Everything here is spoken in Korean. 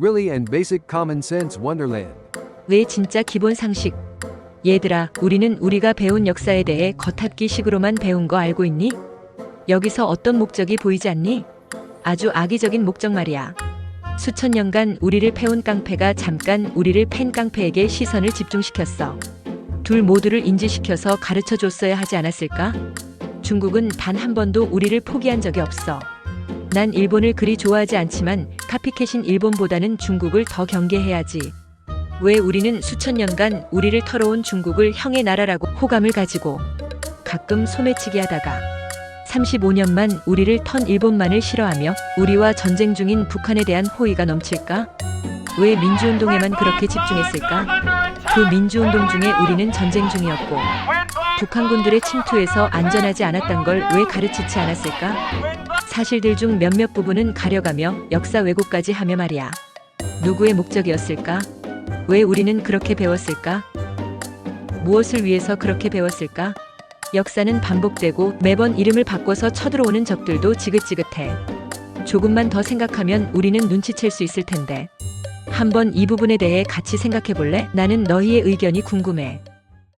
Really and basic common sense wonderland. 왜 진짜 기본 상식. 얘들아, 우리는 우리가 배운 역사에 대해 겉핥기식으로만 배운 거 알고 있니? 여기서 어떤 목적이 보이지 않니? 아주 악의적인 목적 말이야. 수천 년간 우리를 패온 깡패가 잠깐 우리를 팬 깡패에게 시선을 집중시켰어. 둘 모두를 인지시켜서 가르쳐 줬어야 하지 않았을까? 중국은 단 한 번도 우리를 포기한 적이 없어. 난 일본을 그리 좋아하지 않지만 카피캣인 일본보다는 중국을 더 경계해야지. 왜 우리는 수천 년간 우리를 털어온 중국을 형의 나라라고 호감을 가지고 가끔 소매치기 하다가 35년만 우리를 턴 일본만을 싫어하며 우리와 전쟁 중인 북한에 대한 호의가 넘칠까? 왜 민주운동에만 그렇게 집중했을까? 그 민주운동 중에 우리는 전쟁 중이었고 북한군들의 침투에서 안전하지 않았던 걸 왜 가르치지 않았을까? 사실들 중 몇몇 부분은 가려가며 역사 왜곡까지 하며 말이야. 누구의 목적이었을까? 왜 우리는 그렇게 배웠을까? 무엇을 위해서 그렇게 배웠을까? 역사는 반복되고 매번 이름을 바꿔서 쳐들어오는 적들도 지긋지긋해. 조금만 더 생각하면 우리는 눈치챌 수 있을 텐데. 한번 이 부분에 대해 같이 생각해 볼래? 나는 너희의 의견이 궁금해.